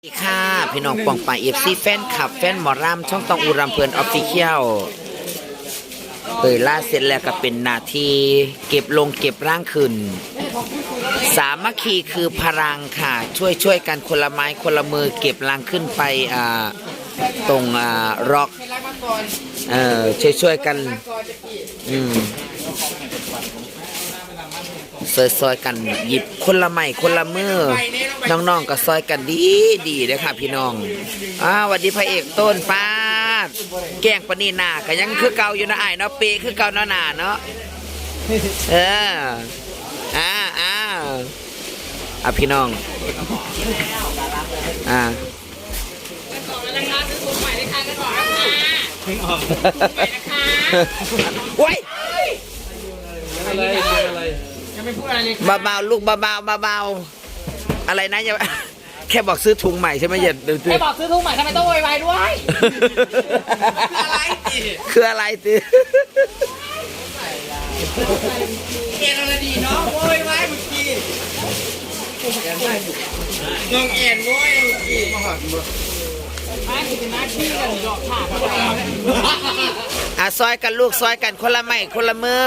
สวัสดีค่ะ พี่น้องปองป่าเอฟซีแฟนคลับ แฟนหมอรามช่องตองอูรำเพลินออฟฟิเชียลเตยล่าเสร็จแล้วก็เป็นนาทีเก็บลงเก็บร่างขึ้น สามัคคีคือพลังค่ะ ช่วยช่วยกันคนละไม้คนละมือเก็บรังขึ้นไปอ่าตรงอ่าร็อกเออช่วยช่วยกันอืมซอยๆกันหยิบคนละไม้คนละมือ น้องๆก็ซอยกันดีดีเลยค่ะพี่น้องอ้าวสวัสดีพระเอกต้นป้าดแกล้งปานนีหนาก็ยังคือเก่าอยู่นะไอ้ายเนาะเปคือเก่าเนาะหนาเนาะเอออ่าอ่าอะพี่น้องอ่าโอ้ยอะไรอะไรยังไม่พูดอะไรเลยเบาๆลูกเบาๆเบาๆ อะไรนะอย่าแค่บอกซื้อถุงใหม่ใช่ไหมอย่าดื้อไอ้บอกซื้อทุ่งใหม่ทำไมต้องโวยวายด้วย อะไรติคืออะไรติเอ็นอะไรดีเนาะโวยวายเมื่อกี้งงเอ็นโวยเมื่อกี้มาหักมือไม่เป็นหน้าที่กันหยอกถากเขาไปอะซอยกันลูกซอยกันคนละไม้คนละมือ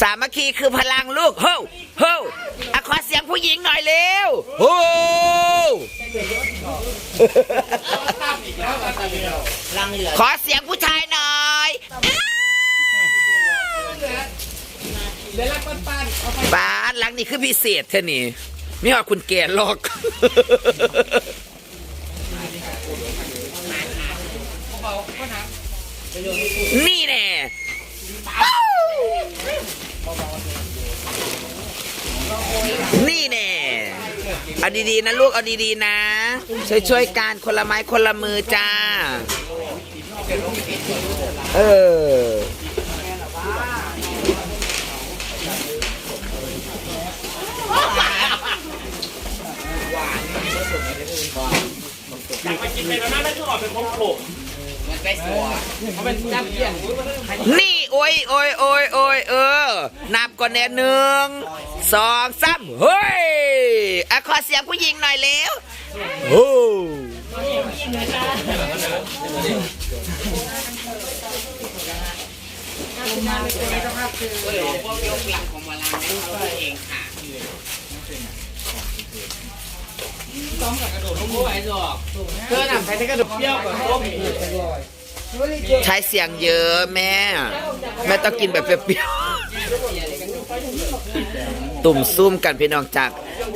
สามัคคีคือพลังลูกเฮ้วเฮ้วอะขอเสียง ผู้หญิงหน่อยเร็วโฮ้ขอเสียงผู้ชายหน่อยเดี๋ยวรักปั้นๆเอาไปบ้านหลังนี้คือพิเศษเท่านี่ไม่ว่าคุณแก่หรอกนี่แน่นี่แน่ เอาดีๆนะลูกเอาดีๆนะ ช่วยๆการคนละไม้คนละมือจ้า เอออยากมากินเป็นมาม่าแล้วก็ออกเป็นของผมาเป็นน้ำเยี่ยนนี่โอ้ยโอ้ยโอ้ยโอ้ยเออ นับก่อนแน่หนึ่งสองสามเฮ้ยอะขอเสียงผู้หญิงหน่อยเร็วโอ้เธอหนำใช้กระดูกเปรี้ยวกับต้มใช้เสียงเยอะแม่ แม่ต้องกินแบบเปรี้ยวๆตุ่มซุ่มกันพี่น้องจาก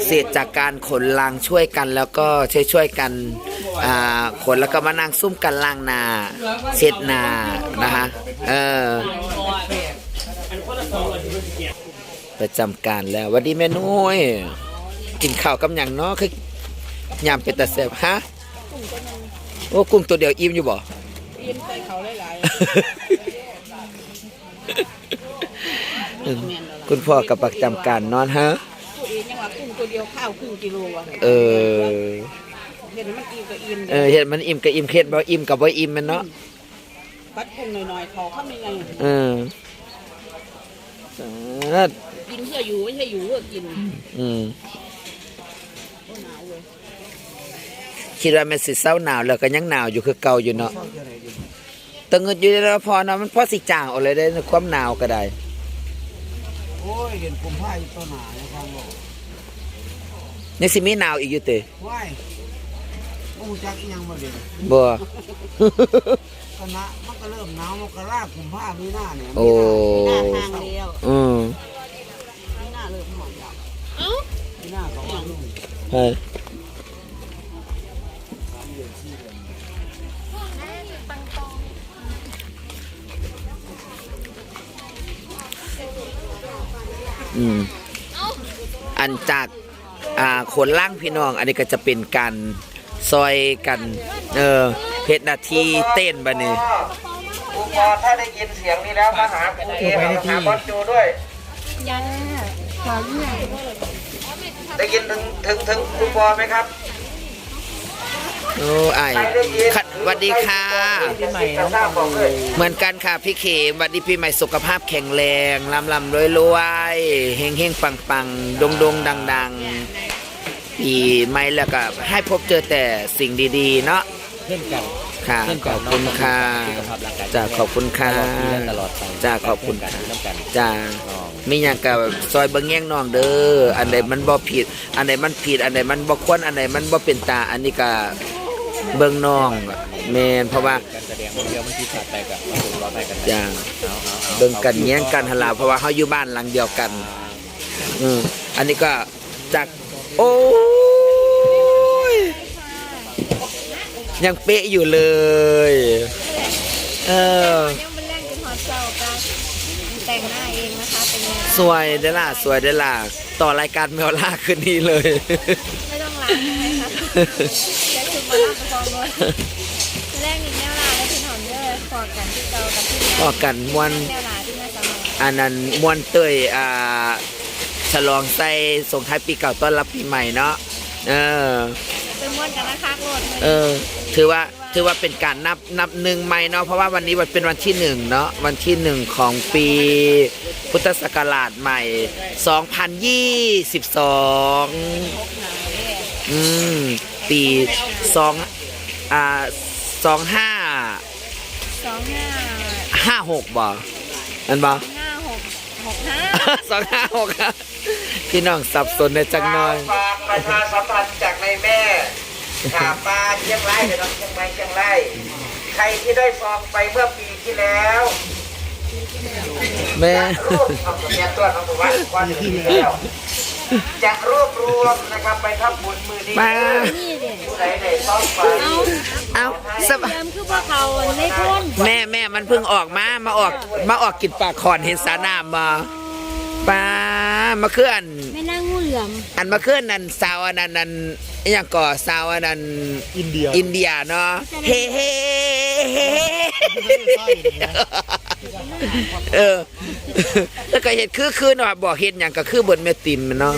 เศษจากการขนลังช่วยกันแล้วก็ช่วยช่วยกันขนแล้วก็มานั่งซุ่มกันล่างนาเช็ดนานะคะเออประจำการแล้ววันดีแม่นุ้ยกินข้าวกับหยังเนาะคือ ยามเป็นตาแซ่บฮะโอ้กุ้งตัวเดียวอิ่มอยู่บ่กินใส่เขาหลายอืมคุณพ่อกับประจำการนอนฮะๆตัวเองยังว่ากุ้งตัวเดียวข้าวครึ่งกิโลอะเออเห็นมันอิ่มก็อิ่มเออเห็นมันอิ่มกับอิ่มเค็ดบ่อิ่มกับบ่อิ่มแมันเนาะปัดกุ้งหน่อยๆเขาเข้าไม่ไงเอออ่ากินเพื่ออยู่ไม่ใช่อยู่เพื่อกิน อืม ก็หนาวเลย คิดว่าแมันสิเศร้าหนาวแล้วก็ยังหนาวอยู่คือเก่าอยู่เนาะแต่เงินอยู่แล้วพอเนาะมันพอสิจางออกเลยได้ในความหนาวก็ได้โอ้ยเห็นกุมผ้าอยู่ต้นหนานะครับบอกยังสิมีหนาวอีกอยู่เตะว้ายมูจักอีหยังมาเดี๋ยวบ่คณะมันก็เริ่มหนาวมันก็ลากกุมผ้ามีหน้าเนี่ยโอ้หน้าทางเดียวอืมไม่น่าเริ่มหอมแล้วมีหน้าเขาว่านุ่มเขนล่างพี่น้อง อันนี้ก็จะเป็นการซอยกัน เออเพชรนาทีเต้นบะนี่ครูปอถ้าได้ยินเสียงนี้แล้วมาหาครูเอมาหาบอสจูด้วยได้ยินถึงถึงถึงครูปอไหมครับโอ้ไอายขัดสวัสดีค่ะปีใหม่น้องฟังบอกเลยเหมือนกันค่ะพี่เขมสวัสดีปีใหม่สุขภาพแข็งแรงลำลำรวยรวยเฮงเฮงปังปังดงดงดังดัง ปีใหม่แล้วก็ให้พบเจอแต่สิ่งดีๆ เนาะเช่นกันค่ะเช่นขกันอบคุณค่ะสุขภาพร่างกายจ้าขอบคุณค่ะตลอดปีและตลอดไปจ้าขอบคุณกันค่ะน้ำกันจ้าน้องมีอย่างกับซอยเบางแง่งน้องเด้ออันใดมันบ่ผิด อันใดมันผิด อันใดมันบ่ควรอันใดมันบ่เป็นตา อันนี้ก็เบิ่งน้องแม่นเพราะว่าการแสดงมันเดียวมันที่ขาดไปกับมาถูกรอไปกันจ้าเอาเอาเอาเบิ่งกันแย่งกันหนลาเพราะว่าเฮาอยู่บ้านหลังเดียวกันอืมอันนี้ก็จาก โอ้ยยังเป๊ะอยู่เลย เออ ยังเป็นแรงกินฮอตเจ้ากันแต่งหน้าเองนะคะเป็นไงสวยเด้อล่ะ สวยเด้อล่ะ ต่อรายการแมวล่าคืนนี้เลย ไม่ต้องล้างใช่ไหมคะใช้ชุดมาล่าประคองด้วยแรกมีแนวลาและพี่หอมเยอะพอกันที่เก่ากับที่พอกันม่วนแนวลาที่แม่สามารถอันนั้นมวนเตยอ่า ฉลองใส่ส่งท้ายปีเก่าต้อนรับปีใหม่เนาะเออเป็นม้วนกันนะคะโกรธเออ ถือว่าถือว่าเป็นการนับนับหนึ่งใหม่เนาะเพราะว่าวันนี้มันเป็นวันที่หนึ่งเนาะวันที่หนึ่งของปีพุทธศักราชใหม่ 2022 อืม ปีสองอ่าสองห้าสองห้าห้าหกบ่อันบ่ห้าหกหกห้า สองห้าหกครับพี่น้องสับสนในจังหน่อยฝากประชาสัมพันธ์จากในแม่ขาปลาเชียงรายเดี๋ยวน้องเชียงใหม่เชียงรายใครที่ได้ซองไปเมื่อปีที่แล้วแม่จะรวบเอาตัวเนี้ยตัวน้องบอกว่าวันที่แล้วจะรวบรวมนะครับไปทำบุญมือดีมานี่เด็กผู้ใดได้ซองไปเอาสบเดิมคือว่าเขาไม่พ้นแม่แม่มันเพิ่งออกมามาออกมาออกกินปลาคอนเห็นสานามมา ปลามาเคลื่อนไม่นั่งงูเหลือมอันมาเคลื่อนนั่นสาวอันนั้นนั่นอหย่างก่อสาวอันนั้นอินเดียอินเดียเนาะเฮ้เฮ้เฮ้เออแล้วก็เห็ดคือคือเนาะบอกเห็ดอย่างก็คือบนแม่ติมเนาะ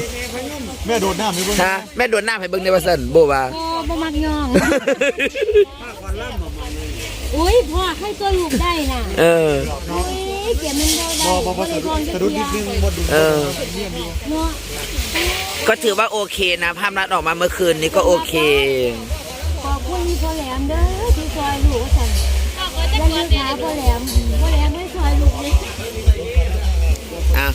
แม่โดนหน้าไม่เบิ่งฮะแม่โดนน้ำให้เบิ่งในว่าซั่นโบว่า โอ้บ่มักย่อง อุ้ยพ่อให้ตัวลูกได้น่ะ เออ อุ้ย เก็บมันได้ได้บ่บ่ได้พองจะดุดนิดนึงบ่ดุเออ เนาะก็ถือว่าโอเคนะ ภาพลัดออกมาเมื่อคืนนี้ก็โอเค ขอบคุณพ่อแหลมเด้อที่ซอยลูกว่าซั่นยังมีขาพ่อแหลมพ่อแหลมไม่ซอยลูกเลยอะ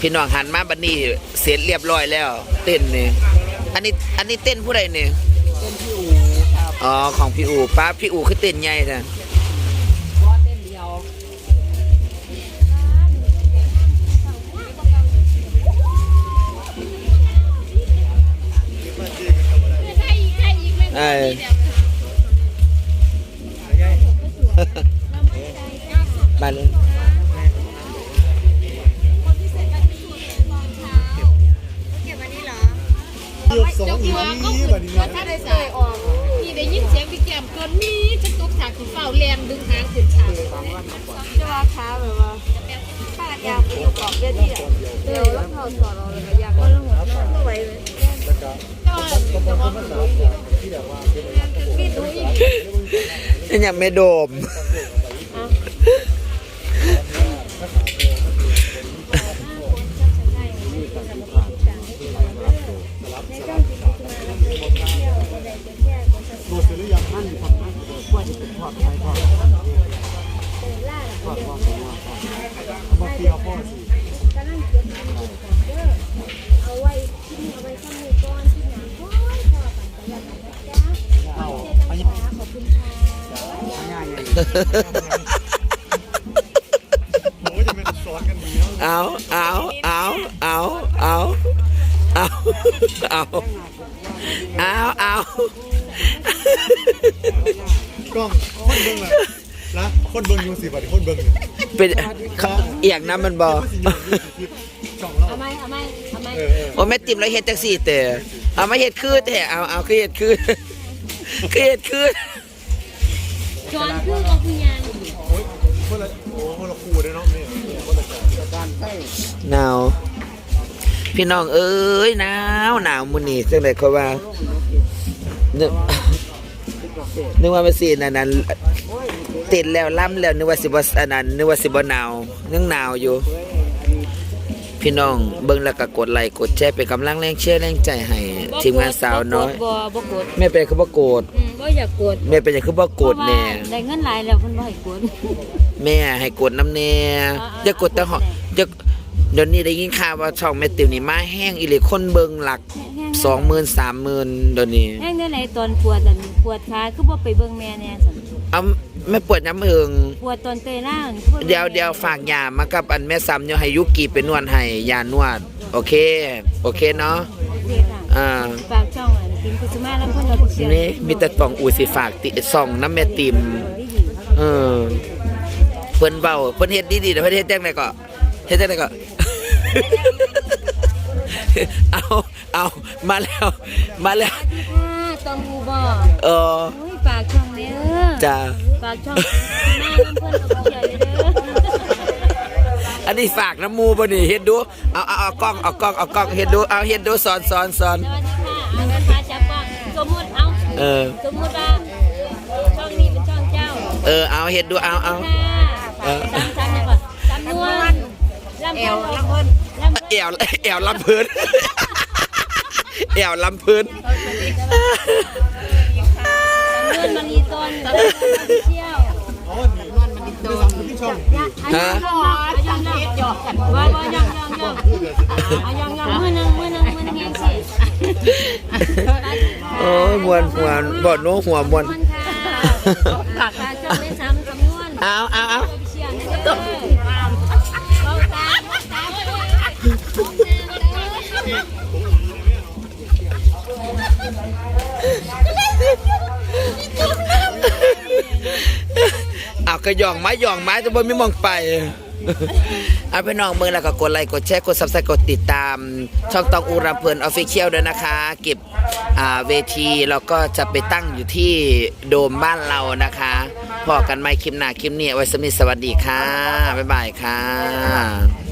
พี่น้องหันมาบัดนี้เสร็จเรียบร้อยแล้ว เต้นนี่อันนี้อันนี้เต้นผู้ใดเนี่ยเต้นพี่อูอ๋อของพี่อูป้าพี่อูคือเต้นใหญ่แท้ เออมาเลยเกือบสองอีนี้บัดนี้ว่าถ้าได้ใส่ออกพี่ได้ยินเสียงพี่แก้มเกินมีจะตกฉากถึงเฝ้าแรงดึงหางขึ้นฉากจะว่าขาแบบว่าป้าอยากไปอยู่กรอบเวทีอะเดี๋ยวแล้วเขาสอนเราเลยอยากว่าเราหัวหน้าไม่ไหวเลยนี่ นี่ยังไม่โดมตัวเสหรือยังนั่นอวาจความความ โอ้ยจะเป็นสอนกันดีเนาะเอาเอาเอาเอาเอาเอาเอาเอาเอากล้องคนเบิ้งล่ะนะคนเบิ้งอยู่สิบัดนี้คนเบิ้งเนี่ยเป็นเอียงน้ำมันบอมันสิอยู่อยู่สิคือช่องเรา เอาไหมเอาไหมเอาไหมเออเออโอ้แม่ติมแล้วเฮ็ดจังสี่แต่เอามาเฮ็ดคือแต่เอาเอาคือเฮ็ดคือคือเฮ็ดคือ จอนคือกับคุณยางโอ้ยคนละโอ้คนละคู่เลยเนาะเนี่ยคนละการใต้หนาวพี่น้องเอ้ยหนาวหนาวมื้อนี้จังได๋เขาว่านึกนึกว่ามันสิอันนั้นติดแล้วล่ำแล้วนึกว่าสิบ่อันนั้นนึกว่าสิบ่หนาวยังหนาวอยู่พพี่น้องเบิ่งแล้วก็กดไลค์กดแชร์เป็นกำลังแรงเชียร์แรงใจให้ทีมงานสาวน้อยบ่บ่กดแม่เป็นคือบ่โกรธ อืมบ่อยากกดแม่เป็นคือบ่โกรธแน่เพราะว่าได้เงินหลายแล้วเพิ่นบ่ให้กด แม่ให้กดน้ำแน่อ่าอย่ากดแต่หออย่าเดี๋ยวนี้ได้ยินข่าวว่าช่องแม่ติ๋วนี่มาแห้งอีหลีคนเบิ่งหลัก20,000 30,000เดี๋ยวนี้แห้งได้ไหนตอนปวดอันปวดขาคือบ่ไปเบิ่งแม่แน่ซั่นเอาแม่ปวดย้ำเอิง ปวดตอนเตยล่างคือบ่บิ่งเดี๋ยวเดี๋ยวฝากยามากับอันแม่ซ้ำเดี๋ยวให้ยุกีไปนวดให้ยานวด โอเค โอเคเนาะโอเคค่ะอ่า ฝากช่องอัน กินกุสุมาลำเพิ่นเราเชียร์นี่มีแต่ตองอูสิฝากติส่องน้ำแม่ติมเออเพิ่นเบาเพิ่นเฮ็ดดีๆแต่เพิ่นเฮ็ดจังไดก็เฮ็ดจังไดก็เอาเอามาแล้วมาแล้วค่ะต้องหูบ่เออโอ้ยฝากช่องเด้อจ้าฝากช่องมาลำเพิ่นเราเชียร์เด้ออันนี้ฝากน้ำมูบ่นี่เฮ็ดดู เอาเอาเอากล้อง เอากล้อง เอากล้อง เฮ็ดดู เอาเฮ็ดดูสอนสอนสอน เอาเออ สมมุติว่าช่องนี้เป็นช่องเจ้าเออ เอาเฮ็ดดูเอาเอาค่ะฝากตามจำเลยก่อนจำนวนลำเอวลำเพิ่นลำแอวแอวลำพื้น แอวลำพื้นเงินมันนีตอนเที่ยวอ๋อนี่มันมันตัวที่ช่องพี่ฮะยังยังหยอกกันว่าว่ายังยังยังเอายังยังมือนึงมือนึงมือนึงยังสิโอ้ยมวนมวนบ่โน้หัวมวนมันค่ะฝากการจำได้ซ้ำจำนวนเอาเอาเอาเชียร์นะเด้อเอาตามตามเอากระย่องไม้ย่องไม้จะบ่มีมองไป เอาไปน้องเมืองแล้วก็กดไลค์กดแชร์กดซับสไครต์กดติดตาม ช่องตองอูรำเพลินออฟฟิเชียลด้วยนะคะ เก็บอ่าเวทีแล้วก็จะไปตั้งอยู่ที่โดมบ้านเรานะคะพอกันไหมคลิปหน้าคลิปนี้ไว้สมิสวัสดีค่ะ บ๊ายบายค่ะ